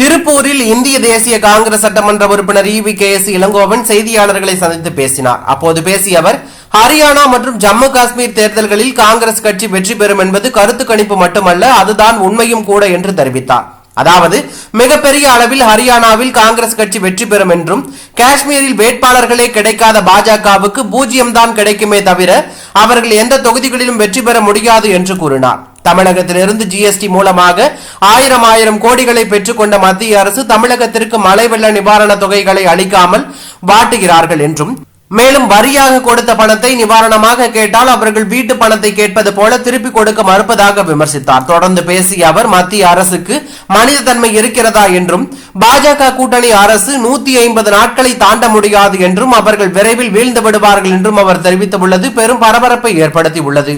திருப்பூரில் இந்திய தேசிய காங்கிரஸ் சட்டமன்ற உறுப்பினர் இவி கே எஸ் இளங்கோவன் செய்தியாளர்களை சந்தித்து பேசினார். அப்போது பேசிய அவர் ஹரியானா மற்றும் ஜம்மு காஷ்மீர் தேர்தல்களில் காங்கிரஸ் கட்சி வெற்றி பெறும் என்பது கருத்து கணிப்பு மட்டுமல்ல அதுதான் உண்மையும் கூட என்று தெரிவித்தார். அதாவது மிகப்பெரிய அளவில் ஹரியானாவில் காங்கிரஸ் கட்சி வெற்றி பெறும் என்றும் காஷ்மீரில் வேட்பாளர்களே கிடைக்காத பாஜகவுக்கு பூஜ்ஜியம் தான் கிடைக்குமே தவிர அவர்கள் எந்த தொகுதிகளிலும் வெற்றி பெற முடியாது என்று கூறினார். தமிழகத்திலிருந்து ஜிஎஸ்டி மூலமாக ஆயிரம் ஆயிரம் கோடிகளை பெற்றுக்கொண்ட மத்திய அரசு தமிழகத்திற்கு மழை வெள்ள நிவாரண தொகைகளை அளிக்காமல் வாட்டுகிறார்கள் என்றும். மேலும் வரியாக கொடுத்த பணத்தை நிவாரணமாக கேட்டால் அவர்கள் வீட்டு பணத்தை கேட்பது போல திருப்பி கொடுக்க மறுப்பதாக விமர்சித்தார். தொடர்ந்து பேசிய அவர் மத்திய அரசுக்கு மனித தன்மை இருக்கிறதா என்றும் பாஜக கூட்டணி அரசு நூத்தி ஐம்பது நாட்களை தாண்ட முடியாது என்றும் அவர்கள் விரைவில் வீழ்ந்து விடுவார்கள் என்றும் அவர் தெரிவித்துள்ளது. பெரும் பரபரப்பை ஏற்படுத்தியுள்ளது.